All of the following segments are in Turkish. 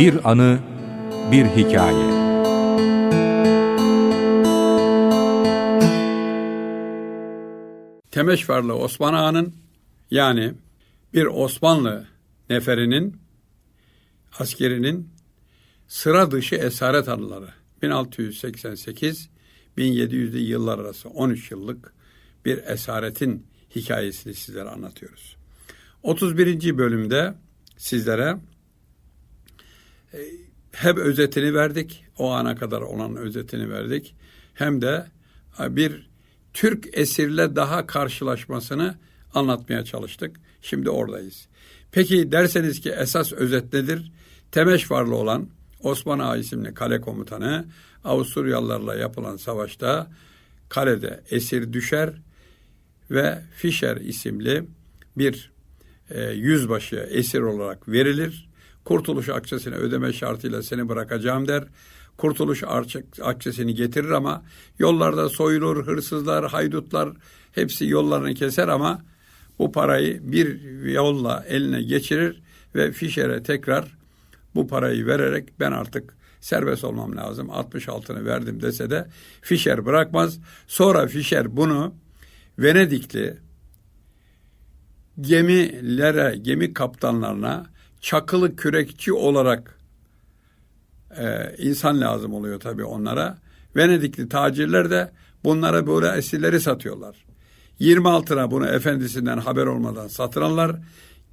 Bir anı, bir hikaye. Temeşvarlı Osman Ağa'nın yani bir Osmanlı neferinin askerinin sıra dışı esaret anıları 1688-1700'lü yıllar arası 13 yıllık bir esaretin hikayesini sizlere anlatıyoruz. 31. bölümde sizlere hem özetini verdik, o ana kadar olan özetini verdik, hem de e, bir Türk esirle daha karşılaşmasını anlatmaya çalıştık. Şimdi oradayız. Peki derseniz ki esas özet nedir? Temeşvarlı olan Osman Ağa isimli kale komutanı Avusturyalılarla yapılan savaşta kalede esir düşer ve Fischer isimli bir e, yüzbaşı esir olarak verilir. Kurtuluş akçesini ödeme şartıyla seni bırakacağım der. Kurtuluş akçesini getirir ama yollarda soyulur, hırsızlar, haydutlar hepsi yollarını keser ama bu parayı bir yolla eline geçirir ve Fischer'e tekrar bu parayı vererek ben artık serbest olmam lazım 66'ını verdim dese de Fischer bırakmaz. Sonra Fischer bunu Venedikli gemilere, gemi kaptanlarına çakılı kürekçi olarak e, insan lazım oluyor tabii onlara. Venedikli tacirler de bunlara böyle esirleri satıyorlar. 26'ına bunu efendisinden haber olmadan satıranlar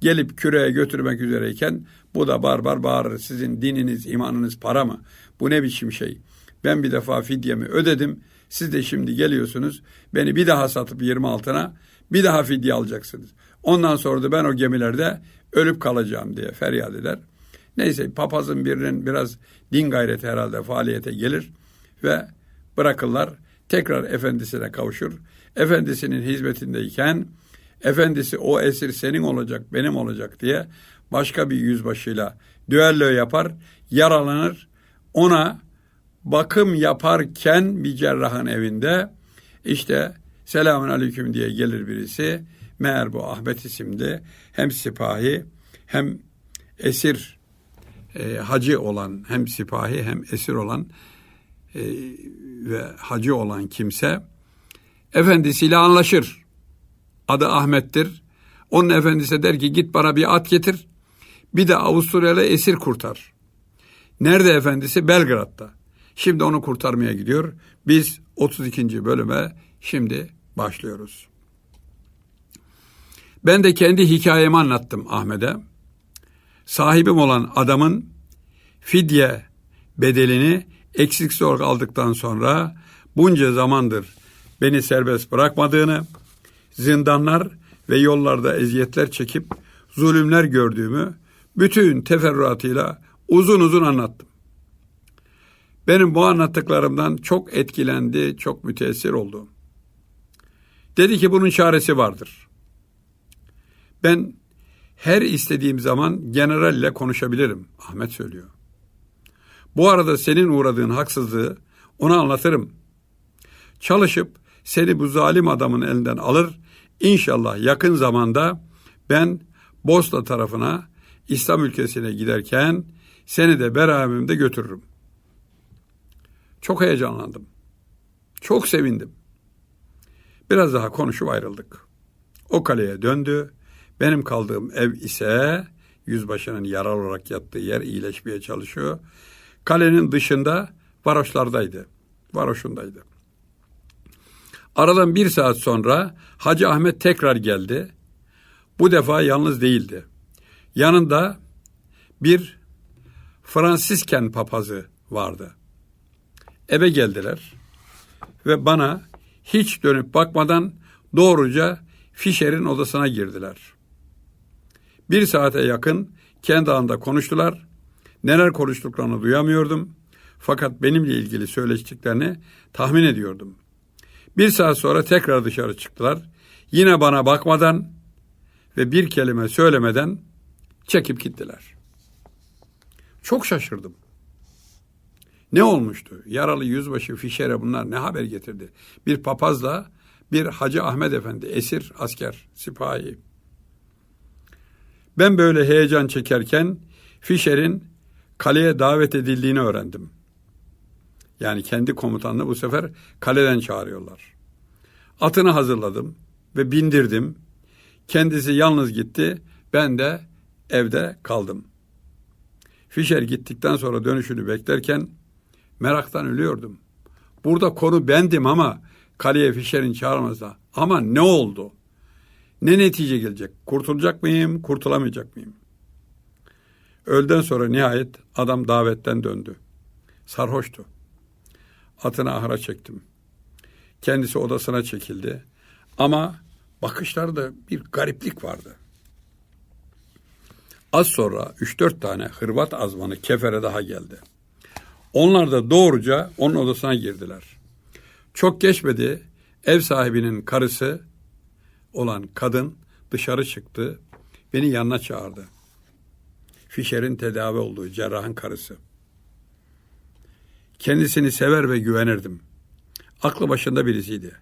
gelip küreğe götürmek üzereyken bu da barbar bağırır. Sizin dininiz, imanınız para mı? Bu ne biçim şey? Ben bir defa fidyemi ödedim. Siz de şimdi geliyorsunuz. Beni bir daha satıp 26'ına bir daha fidye alacaksınız. Ondan sonra da ben o gemilerde ölüp kalacağım diye feryat eder. Neyse papazın birinin biraz din gayreti herhalde faaliyete gelir ve bırakırlar. Tekrar efendisine kavuşur. Efendisinin hizmetindeyken efendisi o esir senin olacak benim olacak diye başka bir yüzbaşıyla düello yapar, yaralanır. Ona bakım yaparken bir cerrahın evinde işte selamun aleyküm diye gelir birisi. Meğer bu Ahmet isimli hem sipahi hem esir e, hacı olan hem sipahi hem esir olan e, ve hacı olan kimse efendisiyle anlaşır. Adı Ahmet'tir. Onun efendisi der ki git bana bir at getir. Bir de Avusturyalı esir kurtar. Nerede efendisi? Belgrad'da. Şimdi onu kurtarmaya gidiyor. Biz 32. bölüme şimdi başlıyoruz. Ben de kendi hikayemi anlattım Ahmet'e. Sahibim olan adamın fidye bedelini eksiksiz olarak aldıktan sonra bunca zamandır beni serbest bırakmadığını, zindanlar ve yollarda eziyetler çekip zulümler gördüğümü bütün teferruatıyla uzun uzun anlattım. Benim bu anlattıklarımdan çok etkilendi, çok müteessir oldu. Dedi ki bunun çaresi vardır. Ben her istediğim zaman generalle konuşabilirim. Ahmet söylüyor. Bu arada senin uğradığın haksızlığı ona anlatırım. Çalışıp seni bu zalim adamın elinden alır. İnşallah yakın zamanda ben Bosna tarafına İslam ülkesine giderken seni de beraberimde götürürüm. Çok heyecanlandım. Çok sevindim. Biraz daha konuşup ayrıldık. O kaleye döndü. Benim kaldığım ev ise yüzbaşının yaralı olarak yattığı yer iyileşmeye çalışıyor. Kalenin dışında varoşlardaydı. Varoşundaydı. Aradan bir saat sonra Hacı Ahmet tekrar geldi. Bu defa yalnız değildi. Yanında bir Fransisken papazı vardı. Eve geldiler ve bana hiç dönüp bakmadan doğruca Fischer'in odasına girdiler. Bir saate yakın kendi anda konuştular. Neler konuştuklarını duyamıyordum. Fakat benimle ilgili söyleştiklerini tahmin ediyordum. Bir saat sonra tekrar dışarı çıktılar. Yine bana bakmadan ve bir kelime söylemeden çekip gittiler. Çok şaşırdım. Ne olmuştu? Yaralı yüzbaşı Fişer'e bunlar ne haber getirdi? Bir papazla bir Hacı Ahmet Efendi, esir, asker, sipahi. Ben böyle heyecan çekerken Fischer'in kaleye davet edildiğini öğrendim. Yani kendi komutanını bu sefer kaleden çağırıyorlar. Atını hazırladım ve bindirdim. Kendisi yalnız gitti. Ben de evde kaldım. Fischer gittikten sonra dönüşünü beklerken meraktan ölüyordum. Burada konu bendim ama kaleye Fischer'in çağırmazsa. Ama ne oldu? Ne netice gelecek? Kurtulacak mıyım, kurtulamayacak mıyım? Öğleden sonra nihayet adam davetten döndü. Sarhoştu. Atını ahıra çektim. Kendisi odasına çekildi. Ama bakışlarda bir gariplik vardı. Az sonra 3-4 tane Hırvat azmanı kefere daha geldi. Onlar da doğruca onun odasına girdiler. Çok geçmedi ev sahibinin karısı olan kadın dışarı çıktı. Beni yanına çağırdı. Fischer'in tedavi olduğu cerrahın karısı. Kendisini sever ve güvenirdim. Aklı başında birisiydi.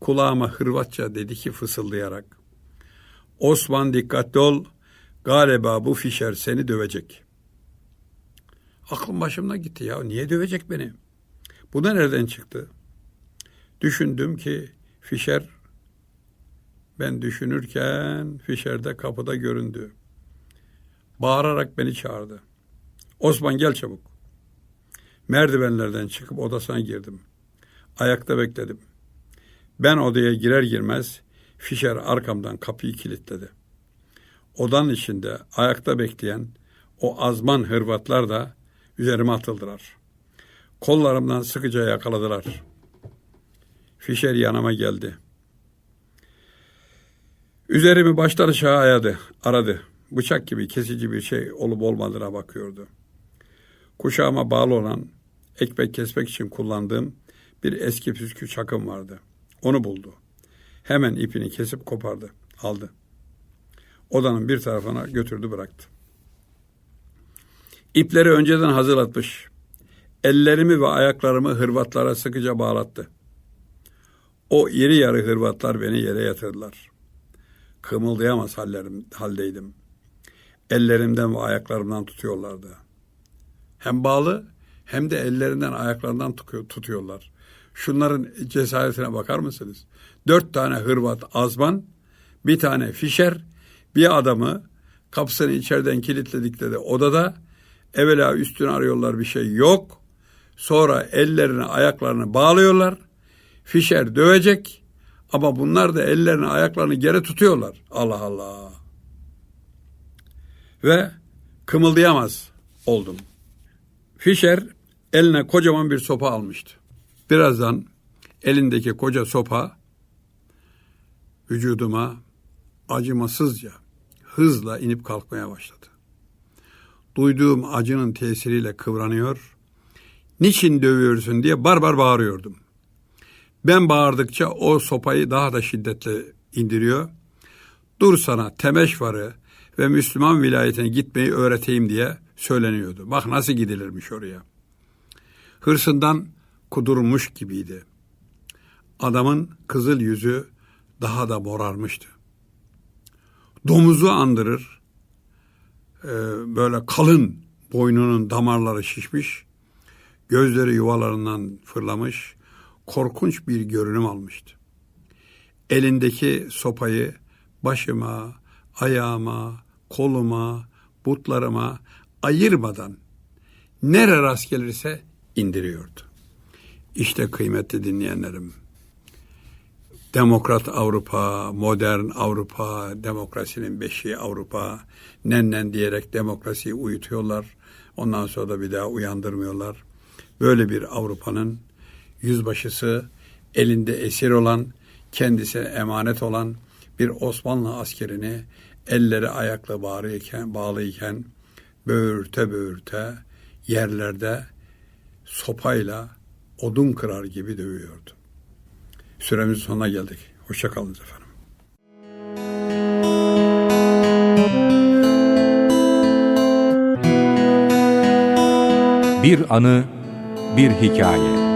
Kulağıma Hırvatça dedi ki fısıldayarak. Osman dikkatli ol. Galiba bu Fischer seni dövecek. Aklım başımdan gitti ya. Niye dövecek beni? Bu da nereden çıktı? Düşündüm ki Fischer ben düşünürken Fischer de kapıda göründü. Bağırarak beni çağırdı. Osman gel çabuk. Merdivenlerden çıkıp odasına girdim. Ayakta bekledim. Ben odaya girer girmez Fischer arkamdan kapıyı kilitledi. Odanın içinde ayakta bekleyen o azman Hırvatlar da üzerime atıldılar. Kollarımdan sıkıca yakaladılar. Fischer yanıma geldi. Üzerimi baştan aşağı ayadı, aradı. Bıçak gibi kesici bir şey olup olmadığına bakıyordu. Kuşağıma bağlı olan ekmek kesmek için kullandığım bir eski püskü çakım vardı. Onu buldu. Hemen ipini kesip kopardı, aldı. Odanın bir tarafına götürdü bıraktı. İpleri önceden hazırlatmış. Ellerimi ve ayaklarımı Hırvatlara sıkıca bağlattı. O iri yarı Hırvatlar beni yere yatırdılar. Kımıldayamaz hallerim, haldeydim. Ellerimden ve ayaklarımdan tutuyorlardı. Hem bağlı hem de ellerinden ayaklarından tutuyorlar. Şunların cesaretine bakar mısınız? Dört tane Hırvat azman, bir tane fişer, bir adamı kapısını içeriden kilitledikleri odada evvela üstünü arıyorlar bir şey yok. Sonra ellerini ayaklarını bağlıyorlar. Fişer dövecek ama bunlar da ellerini ayaklarını geri tutuyorlar. Allah Allah. Ve kımıldayamaz oldum. Fischer eline kocaman bir sopa almıştı. Birazdan elindeki koca sopa vücuduma acımasızca hızla inip kalkmaya başladı. Duyduğum acının tesiriyle kıvranıyor, niçin dövüyorsun diye barbar bağırıyordum. Ben bağırdıkça o sopayı daha da şiddetle indiriyor. Dur sana Temeşvar'ı ve Müslüman vilayetine gitmeyi öğreteyim diye söyleniyordu. Bak nasıl gidilirmiş oraya. Hırsından kudurmuş gibiydi. Adamın kızıl yüzü daha da morarmıştı. Domuzu andırır, e, böyle kalın boynunun damarları şişmiş, gözleri yuvalarından fırlamış, korkunç bir görünüm almıştı. Elindeki sopayı başıma, ayağıma, koluma, butlarıma ayırmadan nere rast gelirse indiriyordu. İşte kıymetli dinleyenlerim. Demokrat Avrupa, modern Avrupa, demokrasinin beşiği Avrupa, nennen diyerek demokrasiyi uyutuyorlar. Ondan sonra da bir daha uyandırmıyorlar. Böyle bir Avrupa'nın yüzbaşısı elinde esir olan, kendisine emanet olan bir Osmanlı askerini elleri ayakla bağlıyken, bağlıyken böğürte böğürte yerlerde sopayla odun kırar gibi dövüyordu. Süremizin sonuna geldik. Hoşçakalınız efendim. Bir anı, bir hikaye.